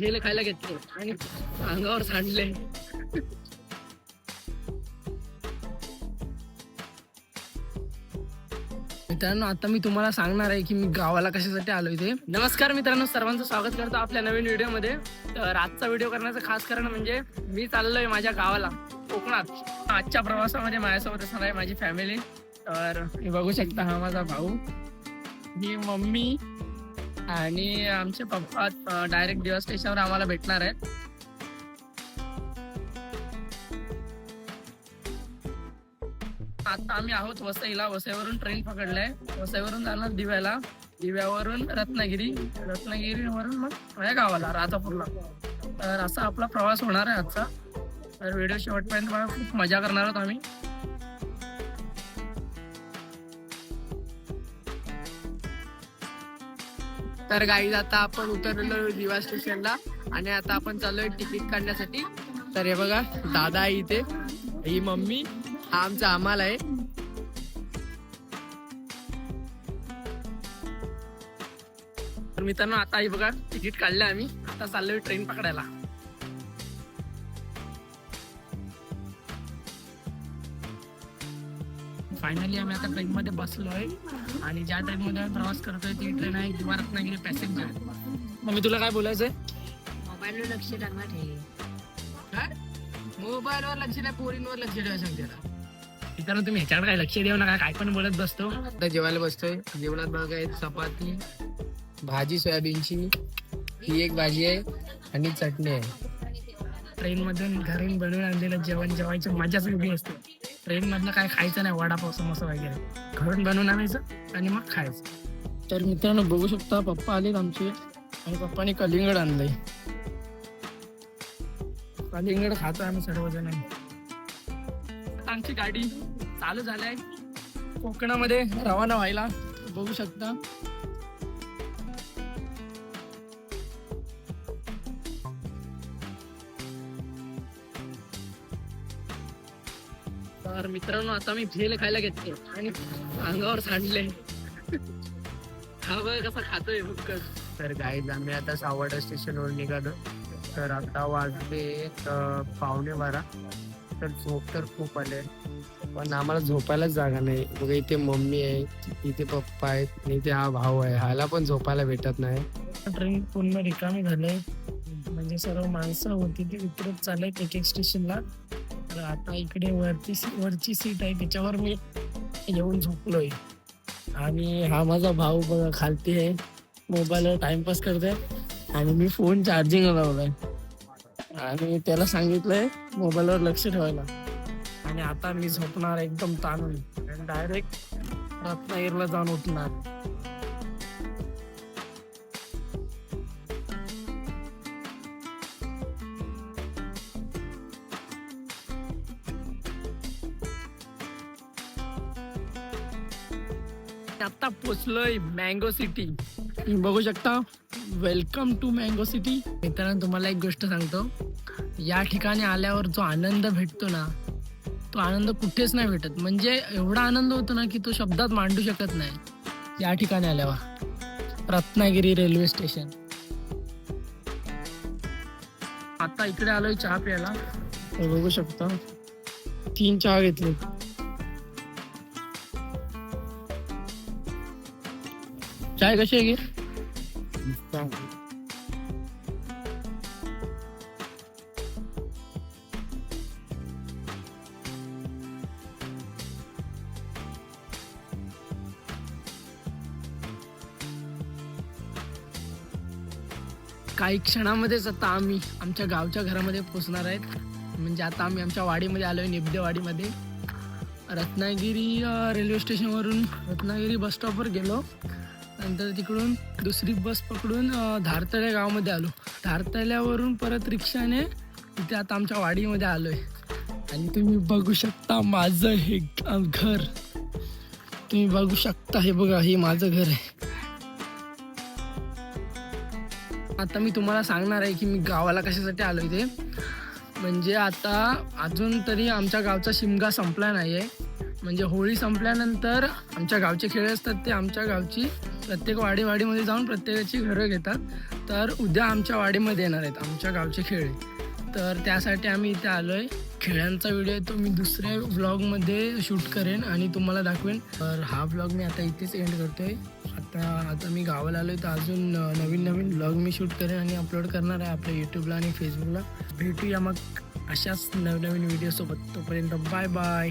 गेले खायला घेतले आणि अंगावर सांडले. मित्रांनो आता मी तुम्हाला सांगणार आहे की मी गावाला कशासाठी आलो इथे. नमस्कार मित्रांनो सर्वांचं स्वागत करतो आपल्या नवीन व्हिडिओमध्ये. तर आजचा व्हिडिओ करण्याचं खास कारण म्हणजे मी चाललोय माझ्या गावाला कोकणात. आजच्या प्रवासामध्ये माझ्यासोबत असणार आहे माझी फॅमिली तर मी बघू शकता हा माझा भाऊ. ही मम्मी. आणि आमचे पप्पा डायरेक्ट दिवस स्टेशनवर आम्हाला भेटणार आहेत. आता आम्ही आहोत वसईला. वसईवरून ट्रेन पकडलाय. वसईवरून जाणार दिव्याला. दिव्यावरून रत्नागिरी. रत्नागिरीवरून मग माझ्या गावाला राजापूरला. तर असा आपला प्रवास होणार आहे आजचा. तर व्हिडिओ शेवटपर्यंत मला खूप मजा करणार आहोत आम्ही. तर गाईज आता आपण उतरलो दिवा स्टेशनला आणि आता आपण चाललोय तिकीट काढण्यासाठी. तर हे बघा दादा आहे इथे. ही मम्मी हा आमचा आम्हाला आहे. तर मित्रांनो आता हे बघा तिकीट काढलं आम्ही. आता चाललोय ट्रेन पकडायला. फायनली आम्ही आता ट्रेन मध्ये बसलोय. आणि ज्या ट्रेन मध्ये आम्ही प्रवास करतोय ती ट्रेन आहे दिवा रत्नागिरी पॅसेंजर मम्मी तुला काय बोलायचंय? मोबाईलवर लक्ष टाकणार हे काय? मोबाईलवर लक्ष द्या पोरींवर लक्ष द्या सांगते मित्रांनो तुम्ही ह्याच्याकडे काय लक्ष देऊ नका काय पण बोलत बसतो. आता जेवायला बसतोय. जेवणात बघा आहे चपाती भाजी सोयाबीनची. ही एक भाजी आहे आणि चटणी आहे. ट्रेन मधून घरून बनवून आणलेलं जेवण जेवायची मजाच वेगळी असते. ट्रेन मधलं काय खायचं नाही वडापाव समोसा वगैरे. घरून बनवून आणायचं आणि मग खायचं. तर मित्रांनो बघू शकता पप्पा आलेत आमचे आणि पप्पाने कलिंगड आणलंय. कलिंगड खातो आम्ही सर्वजण. आमची गाडी चालू झालाय कोकणामध्ये रवाना व्हायला. बघू शकता. तर मित्रांनो आता मी भेल खायला घेतले आणि अंगावर सांडले. हा बघ कसा खातोय भुक्कड तर गाईज आम्ही आता सावडा स्टेशनवर निघालो. तर आता वाजले पावणे बारा. तर झोप तर खूप आले. पण आम्हाला झोपायलाच जागा नाही. बघा इथे मम्मी आहे इथे पप्पा आहेत आणि इथे हा भाऊ आहे. ह्याला पण झोपायला भेटत नाही. ट्रेन पूर्ण रिकामी झाले म्हणजे सर्व माणसं होती ती उतरत चालले एक एक स्टेशनला तर आता इकडे वरची सी- वरची सीट आहे त्याच्यावर मी येऊन झोपलोय. आणि हा माझा भाऊ बघा खालती आहे. मोबाईलवर टाइमपास करतोय. आणि मी फोन चार्जिंग लावलाय. आणि त्याला सांगितलंय मोबाईलवर लक्ष ठेवायला. आणि आता मी झोपणार एकदम ताणून. डायरेक्ट रत्नागिरीला जाऊन उठणार. आता पोचलोय मँगो सिटी. तुम्ही बघू शकता वेलकम टू मँगो सिटी. मित्रांनो तुम्हाला एक गोष्ट सांगतो. या ठिकाणी आल्यावर जो आनंद भेटतो ना तो आनंद कुठेच नाही भेटत. म्हणजे एवढा आनंद होतो ना की तो शब्दात मांडू शकत नाही. या ठिकाणी आल्यावर. रत्नागिरी रेल्वे स्टेशन आता इकडे आलोय चहा प्यायला. बघू शकता तीन चहा घेतले चाय कशी आहे गे? काही क्षणामध्येच आता आम्ही आमच्या गावच्या घरामध्ये पोचणार आहेत. म्हणजे आता आम्ही आमच्या वाडीमध्ये आलोय निबदेवाडीमध्ये रत्नागिरी रेल्वे स्टेशनवरून रत्नागिरी बस स्टॉपवर गेलो. नंतर तिकडून दुसरी बस पकडून धारतळ्या गावामध्ये आलो. धारतळ्यावरून परत रिक्षाने इथे आता आमच्या वाडीमध्ये आलोय. आणि तुम्ही बघू शकता माझं हे घर. तुम्ही बघू शकता हे बघा हे माझं घर आहे. आता मी तुम्हाला सांगणार आहे की मी गावाला कशासाठी आलो इथे. म्हणजे आता अजून तरी आमच्या गावचा शिमगा संपला नाही आहे म्हणजे होळी संपल्यानंतर आमच्या गावचे खेळ असतात ते आमच्या गावची प्रत्येक वाडी वाडीमध्ये जाऊन प्रत्येकाची घरं घेतात. तर उद्या आमच्या वाडीमध्ये येणार आहेत आमच्या गावचे खेळ. तर त्यासाठी आम्ही इथे आलो आहे खेळांचा व्हिडिओ तो मी दुसऱ्या ब्लॉगमध्ये शूट करेन आणि तुम्हाला दाखवेन. तर हा ब्लॉग मी आता इथेच एंड करतोय. आता आता मी गावाला आलो तर अजून नवीन नवीन ब्लॉग मी शूट करेन आणि अपलोड करणार आहे आपल्या यूट्यूबला आणि फेसबुकला भेटूया मग अशाच नवनवीन व्हिडिओसोबत तोपर्यंत बाय बाय